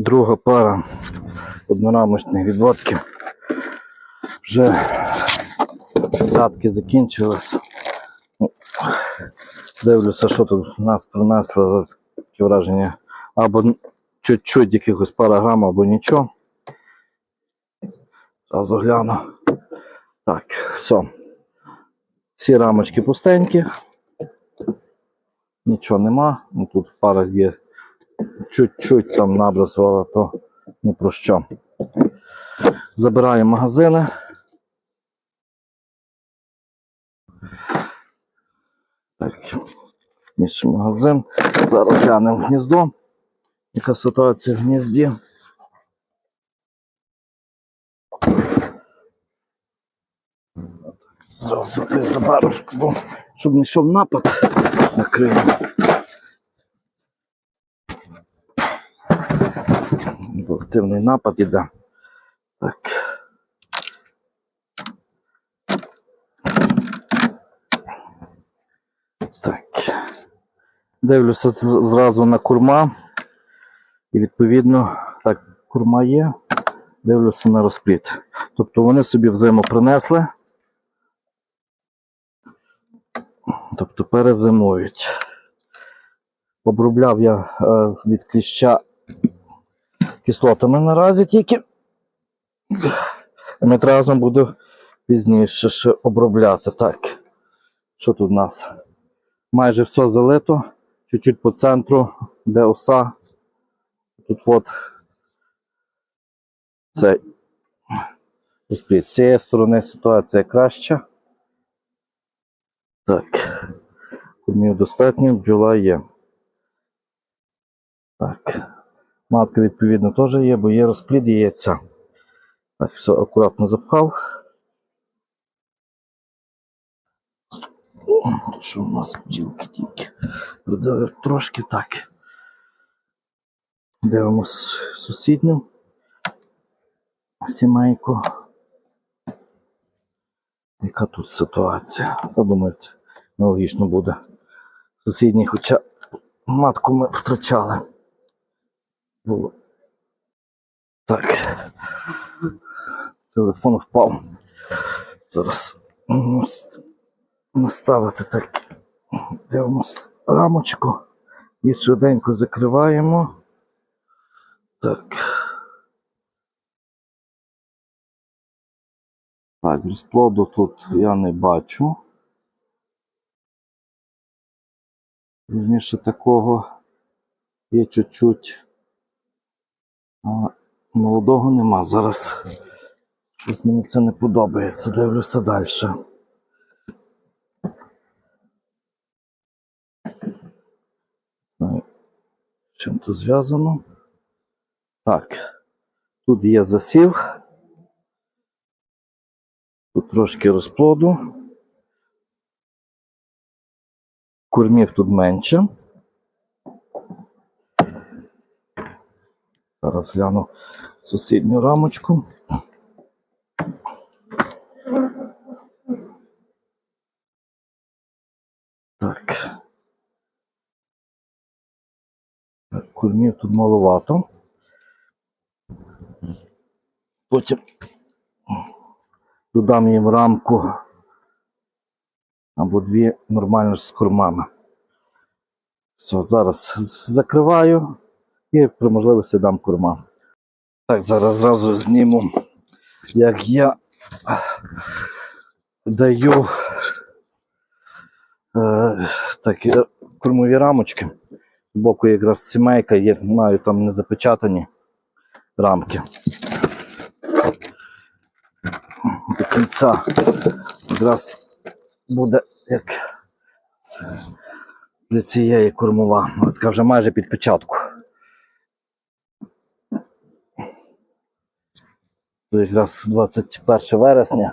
Друга пара однорамочних відводків. Вже задки закінчились. Ну, Дивлюся, що тут нас принесли але таке враження. Або чуть-чуть якихось пара грам, або нічого. Зразу гляну. Так, все. Всі рамочки пустенькі. Нічого нема. Ну, тут в парах є чуть-чуть там набросувала, то ні про що. Забираємо магазини. Так, інший магазин. Зараз глянемо гніздо. Яка ситуація в гнізді? Зразу ти щоб не йшов напад накрив. Активний напад іде. Так. Так. Дивлюся зразу на курма. І відповідно, так, курма є. Дивлюся на розпліт. Тобто вони собі взиму принесли. Тобто перезимують. Обробляв я е, від кліща кислотами наразі тільки. Метразом буду пізніше ще обробляти. Так. Що тут у нас? Майже все залито. Чуть-чуть по центру, де оса. Тут от це. З цієї сторони ситуація краща. Так. Кормів достатньо, бджола є. Так. Матка, відповідно, теж є, бо є розплід яйця. Так, все акуратно запхав. О, Що у нас бджілки тільки? Придавив трошки так. Дивимось сусідню сімейку. Яка тут ситуація? Та думаєте, аналогічно буде. Сусідній, хоча матку ми втрачали. Було. Так. Телефон впав. Зараз наставити так. Дивимось рамочку і швиденько закриваємо. Так. Так, розплоду тут я не бачу. Вірніше такого є чуть-чуть. А молодого нема. Зараз щось мені це не подобається. Дивлюся далі. З чим тут зв'язано. Так, тут є засів. Тут трошки розплоду. Кормів тут менше. Зараз гляну сусідню рамочку. Так. Кормів тут маловато. Потім додам їм рамку або дві нормально з кормами. Все, зараз закриваю і при можливості дам корма. Так, зараз зразу зніму, як я даю е, так, е, кормові рамочки. Збоку якраз сімейка є, маю там не запечатані рамки. До кінця якраз буде як для цієї кормова. Така вже майже під печатку. Якраз 21 вересня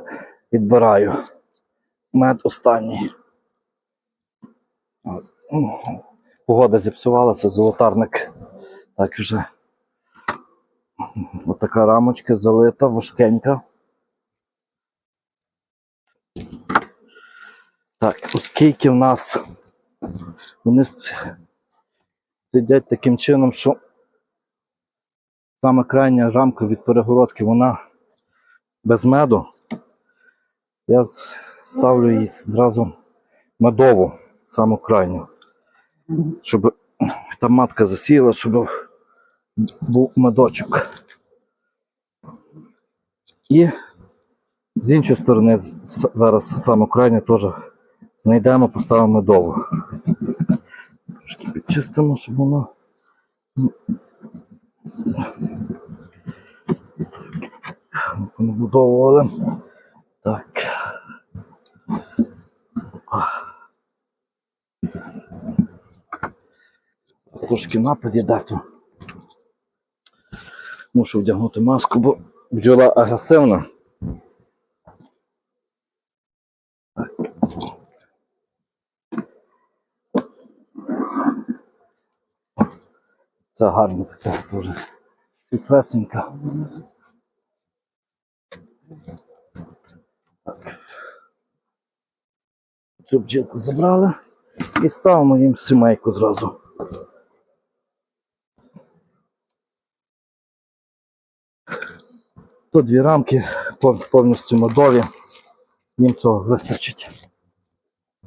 відбираю мед останній. Ну, Погода зіпсувалася, золотарник. Так вже. Ось така рамочка залита, важкенька. Так, оскільки в нас вони сидять таким чином, що Саме крайня рамка від перегородки, вона без меду. Я ставлю її зразу медову, саму крайню, щоб та матка засіяла, щоб був медочок. І з іншої сторони, зараз саму крайню теж знайдемо, поставимо медову. Трошки підчистимо, щоб воно. Не. Так. Зараз Трошки напад іде то. Мушу вдягнути маску, бо бджола агресивна. Це гарно таке дуже світлесенька. Цю бджілку забрали і ставимо їм сімейку зразу. Тут дві рамки повністю медові. Їм цього вистачить.